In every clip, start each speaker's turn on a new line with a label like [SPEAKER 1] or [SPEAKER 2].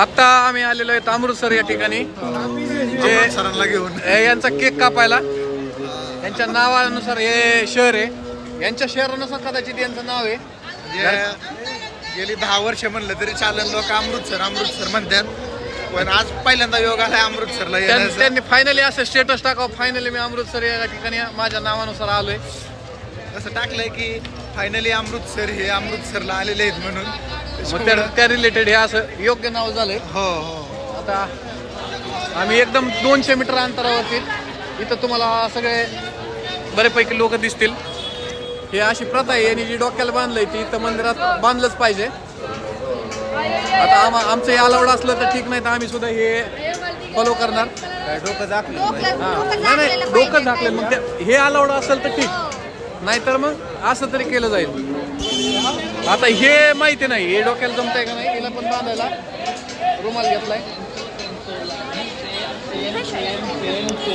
[SPEAKER 1] आता आम्ही आलेलो आहेत अमृतसर या ठिकाणी जे
[SPEAKER 2] सरांना घेऊन.
[SPEAKER 1] यांचा केक कापायला. यांच्या नावानुसार हे शहर आहे. यांच्या शहरानुसार कदाचित यांचं नाव आहे.
[SPEAKER 2] जे गेली दहा वर्ष म्हणलं तरी चालेल लोक अमृतसर अमृतसर म्हणतात. पण आज पहिल्यांदा योग आलाय अमृतसरला
[SPEAKER 1] त्यां-. त्यांनी फायनली असं स्टेटस टाकावं. फायनली मी अमृतसर या ठिकाणी माझ्या नावानुसार आलोय.
[SPEAKER 2] असं टाकलंय की फायनली अमृतसर हे अमृतसरला आलेले आहेत म्हणून.
[SPEAKER 1] मग त्या त्या रिलेटेड हे असं योग्य नाव झालंय.
[SPEAKER 2] हो हो.
[SPEAKER 1] आता आम्ही एकदम दोनशे मीटर अंतरावरती इथं तुम्हाला सगळे बरेपैकी लोक दिसतील. हे अशी प्रथा आहे यांनी जी डोक्याला बांधलंय ती इथं मंदिरात बांधलंच पाहिजे. आता आम आमचं हे अलाउड असलं तर ठीक नाही तर आम्ही सुद्धा हे फॉलो करणार.
[SPEAKER 2] डोकं झाकलं
[SPEAKER 1] हा. नाही नाही डोकं झाकले मग ते हे अलाउड असेल तर ठीक. नाहीतर मग असं तरी केलं जाईल. आता हे माहिती नाही हे डोक्याला जमतंय का नाही हिला पण बांधायला. रुमाल घेतलाय.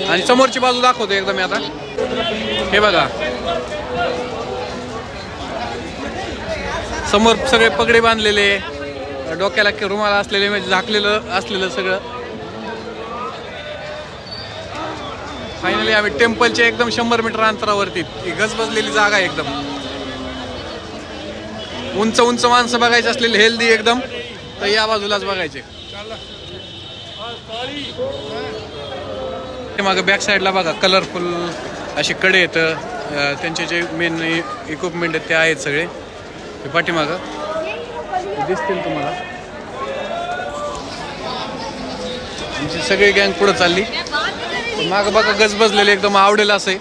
[SPEAKER 1] आणि समोरची बाजू दाखवतो एकदा मी आता. हे बघा. समोर सगळे पगडे बांधलेले डोक्याला रुमाल असलेले म्हणजे झाकलेलं असलेलं सगळं. फायनली आम्ही टेम्पलच्या एकदम शंभर मीटर अंतरावरती. गजबजलेली जागा आहे एकदम. उंच उंच माणसं बघायची असलेली हेल्दी एकदम तर या बाजूलाच बघायचे. ते मागं बॅक साईडला बघा कलरफुल असे कडे आहेत. त्यांचे जे मेन इक्विपमेंट आहेत ते आहेत सगळे. हे पाठीमागं. दिसतील तुम्हाला. आमची सगळी गँग पुढं चालली. मागं बघा गजबजलेले एकदम आवडेल असं आहे.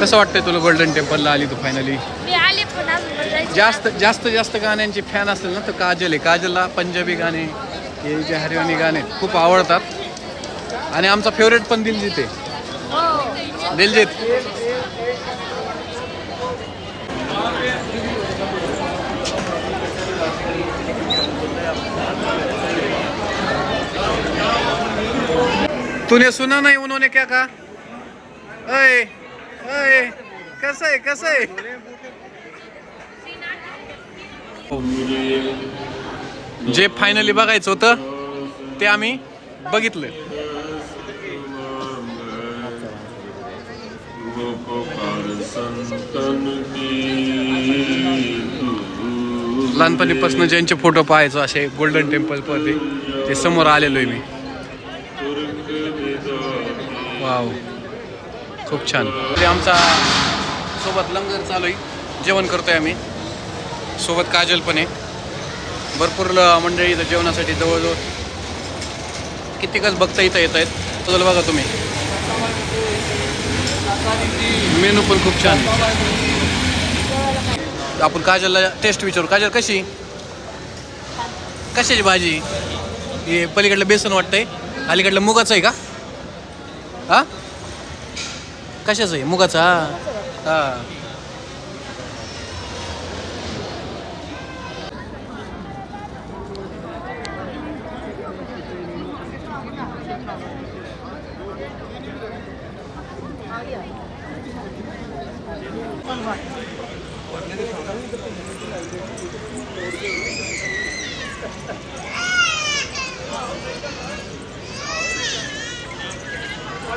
[SPEAKER 1] कसं वाटतंय तुला गोल्डन टेम्पलला आली तू फायनली
[SPEAKER 3] मी आले पण अजून पण जायचं
[SPEAKER 1] जास्त जास्त जास्त गाण्यांची फॅन असेल ना तर काजल आहे. काजलला पंजाबी गाणे हे जे हरियाणी गाणे खूप आवडतात. आणि आमचा फेवरेट पण दिलजित आहे.
[SPEAKER 3] हो.
[SPEAKER 1] दिलजित. तूने सुना नहीं उन्होंने क्या कहा? अय अय कसं आहे कसं आहे? जे फायनली बघायचं होतं ते आम्ही बघितलं. लहानपणीपासून ज्यांचे फोटो पाहायचो असे गोल्डन टेम्पल ते समोर आलेलो आहे मी. वाव. खूप छान. म्हणजे आमचा सोबत लंगर चालू आहे जेवण करतोय आम्ही. सोबत काजल पण आहे. भरपूर ल- मंडळी इथं जेवणासाठी जवळजवळ कितीकच बघता इथं येत आहेत तुझं बघा तुम्ही. मेनू पण खूप छान. आपण काजलला टेस्ट विचारू. काजल कशी? कशाची भाजी? हे पलीकडलं बेसन वाटतंय. अलीकडलं मुगाचं आहे का? 啊？感谢瑞木哥子，嗯。放过来。我那个手。